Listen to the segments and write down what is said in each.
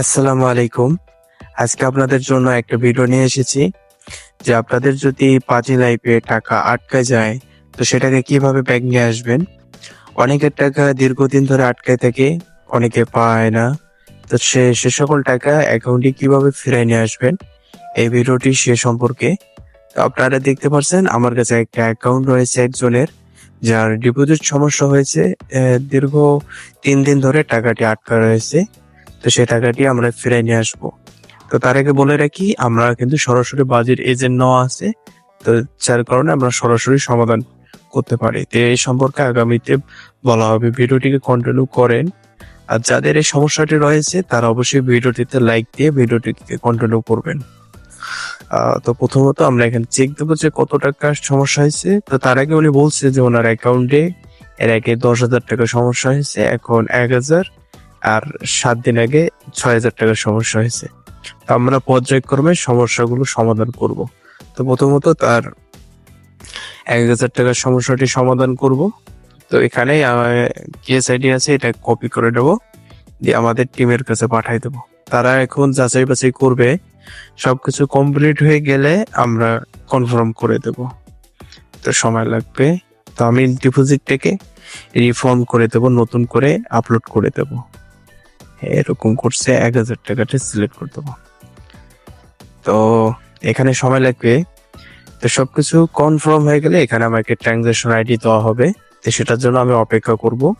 আসসালামু আলাইকুম। আজকে আপনাদের জন্য একটা ভিডিও নিয়ে এসেছি, যে আপনাদের যদি পাজি লাইফে টাকা আটকা যায়, তো সেটাকে কীভাবে নিয়ে আসবেন? অনেকের টাকা দীর্ঘদিন ধরে আটকায় থাকে, অনেকে পায় না। তো সে সে সকল টাকা অ্যাকাউন্টে কীভাবে ফিরিয়ে নিয়ে আসবেন, এই ভিডিওটি সে সম্পর্কে। তো আপনারা দেখতে পাচ্ছেন, আমার কাছে একটা অ্যাকাউন্ট রয়েছে একজনের, যার ডিপোজিট সমস্যা হয়েছে দীর্ঘ তিন দিন ধরে টাকাটি আটকা রয়েছে। তো সেই টাকাটি আমরা ফিরে নিয়ে আসব। তো তার আগে বলে রাখি, আমরা কিন্তু সরাসরি বাজেট এজেন্ট নেওয়া আছে, তো যার কারণে আমরা সরাসরি সমাধান করতে পারি। তো এই সম্পর্কে আগামীতে বলা হবে, ভিডিওটিকে কন্টিনিউ করেন। আর যাদের এই সমস্যাটি রয়েছে, তারা অবশ্যই ভিডিওটিতে লাইক দিয়ে ভিডিওটিকে কন্টিনিউ করবেন। তো প্রথমত আমরা এখানে চেক দেবো যে কত টাকার সমস্যা হয়েছে। তো তার আগে উনি বলছে যে ওনার অ্যাকাউন্টে এর আগে দশ হাজার টাকা সমস্যা হয়েছে, এখন এক হাজার। আর সাত দিন আগে ছয় হাজার টাকার সমস্যা হয়েছে। তো আমরা পর্যায়ক্রমে সমস্যাগুলো সমাধান করব। তো প্রথমত তার এক হাজার টাকার সমস্যাটি সমাধান করব। তো এখানে কেস আইডি আছে, এটা কপি করে দেব দিয়ে আমাদের টিমের কাছে পাঠাই দেব। তারা এখন যাচাই বাছাই করবে। সবকিছু কমপ্লিট হয়ে গেলে আমরা কনফার্ম করে দেব। তো সময় লাগবে। তো আমি ডিপোজিটটাকে রিফর্ম করে দেব, নতুন করে আপলোড করে দেব। এরকম করছে, এক হাজার টাকাটা সিলেক্ট করে দেবো। তো এখানে সময় লাগবে। তো সবকিছু কনফার্ম হয়ে গেলে এখানে আমাকে ট্রানজাকশন আইডি দেওয়া হবে। তো সেটার জন্য আমি অপেক্ষা করব।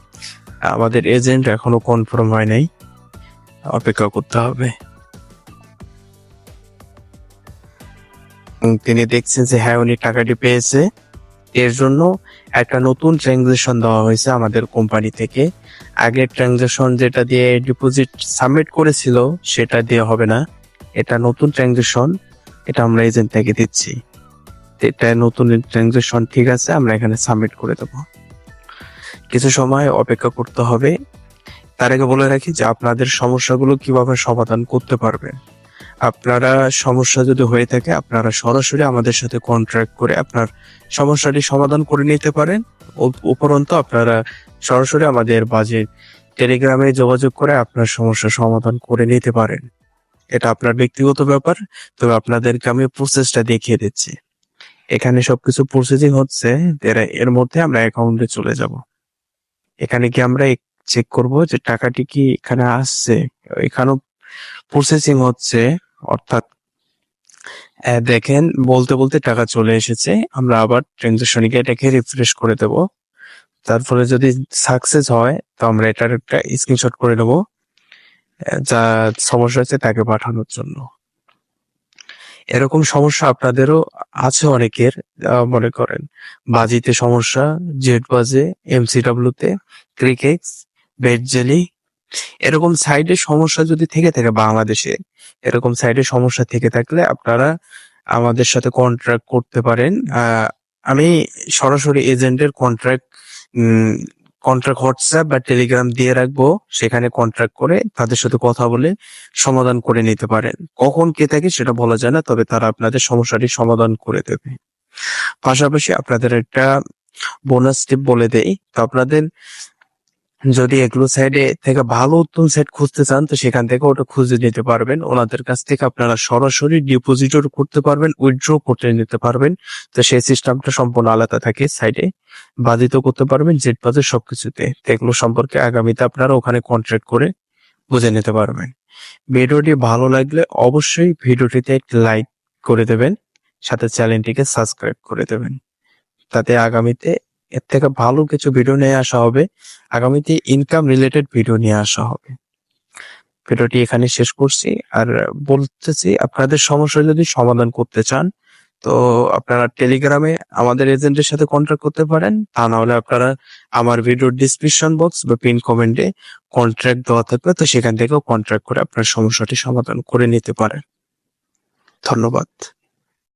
আমাদের এজেন্ট এখনও কনফার্ম হয় নাই। অপেক্ষা করতে হবে। তিনি দেখছেন যে হ্যাঁ উনি টাকাটি পেয়েছে। এর জন্য একটা নতুন ট্রানজেকশন দেওয়া হয়েছে আমাদের কোম্পানি থেকে। আগের ট্রানজেকশন যেটা দিয়ে ডিপোজিট সাবমিট করেছিল, সেটা দিয়ে হবে না। এটা নতুন ট্রানজেকশন এটা আমরা এজেন্ট থেকে দিচ্ছি। এটা নতুন ট্রানজেকশন ঠিক আছে, আমরা এখানে সাবমিট করে দেবো। কিছু সময় অপেক্ষা করতে হবে। তার আগে বলে রাখি যে আপনাদের সমস্যাগুলো কীভাবে সমাধান করতে পারবেন। আপনারা সমস্যা যদি হয়ে থাকে, আপনারা সরাসরি আমাদের সাথে কন্ট্রাক্ট করে আপনার সমস্যাটি সমাধান করে নিতে পারেন। উপরন্তু আপনারা সরাসরি আমাদের বাজেট টেলিগ্রামে যোগাযোগ করে আপনার সমস্যা সমাধান করে নিতে পারেন। এটা আপনার ব্যক্তিগত ব্যাপার, তবে আপনাদেরকে আমি প্রসেসটা দেখিয়ে দিচ্ছি। এখানে সবকিছু প্রসেসিং হচ্ছে, এর- এর মধ্যে আমরা অ্যাকাউন্টে চলে যাব। এখানে কি আমরা চেক করব যে টাকাটি কি এখানে আসছে। এখানেও প্রসেসিং হচ্ছে। অর্থাৎ দেখেন, বলতে বলতে টাকা চলে এসেছে। আমরা আবার ট্রানজাকশন এটাকে রিফ্রেশ করে দেব। তারপরে যদি সাকসেস হয়, তো আমরা এটার একটা স্ক্রিনশট করে নেব যা সমস্যা হচ্ছে তাকে পাঠানোর জন্য। এরকম সমস্যা আপনাদেরও আছে অনেকের মনে করেন। বাজিতে সমস্যা, জেড বাজে এমসিডাব্লিউ তে ক্রিকেক্স বেড জেলি এরকম সাইডে সমস্যা যদি থেকে থাকে বাংলাদেশে, এরকম সাইডে সমস্যা থেকে থাকলে আপনারা আমাদের সাথে কন্ট্রাক্ট করতে পারেন। আমি সরাসরি এজেন্টের কন্ট্রাক্ট কন্ট্রাক্ট হোয়াটসঅ্যাপ বা টেলিগ্রাম দিয়ে রাখব। সেখানে কন্ট্রাক্ট করে তাদের সাথে কথা বলে সমাধান করে নিতে পারেন। কখন কে থাকে সেটা বলা যায় না, তবে তারা আপনাদের সমস্যাটি সমাধান করে দেবে। পাশাপাশি আপনাদের একটা বোনাস টিপ বলে দেই। তো আপনাদের যদি এগুলো সাইডে থেকে ভালো উত্তম সেট খুঁজতে চান, তো সেখান থেকে ওটা খুঁজে নিতে পারবেন। ওনাদের কাছ থেকে আপনারা সরাসরি ডিপোজিটও করতে পারবেন উইথড্র করতে নিতে পারবেন। তো সেই সিস্টেমটা সম্পূর্ণ আলাদা থাকে সাইডে বাধিত করতে পারবেন জেট বাজে সবকিছুতে। এগুলো সম্পর্কে আগামীতে আপনারা ওখানে কন্ট্রাক্ট করে বুঝে নিতে পারবেন। ভিডিওটি ভালো লাগলে অবশ্যই ভিডিওটিতে একটি লাইক করে দেবেন, সাথে চ্যানেলটিকে সাবস্ক্রাইব করে দেবেন। তাতে আগামীতে এর থেকে ভালো কিছু ভিডিও নিয়ে আসা হবে। আগামীতে ইনকাম রিলেটেড ভিডিও নিয়ে আসা হবে। ভিডিওটি এখানে শেষ করছি। আর বলতেছি, আপনাদের সমস্যা যদি সমাধান করতে চান, তো আপনারা টেলিগ্রামে আমাদের এজেন্টের সাথে কন্ট্যাক্ট করতে পারেন। তা না হলে আপনারা আমার ভিডিওর ডিসক্রিপশন বক্স বা পিন কমেন্টে কন্ট্রাক্ট দেওয়া থাকবে, তো সেখান থেকেও কন্ট্রাক্ট করে আপনার সমস্যাটি সমাধান করে নিতে পারেন। ধন্যবাদ।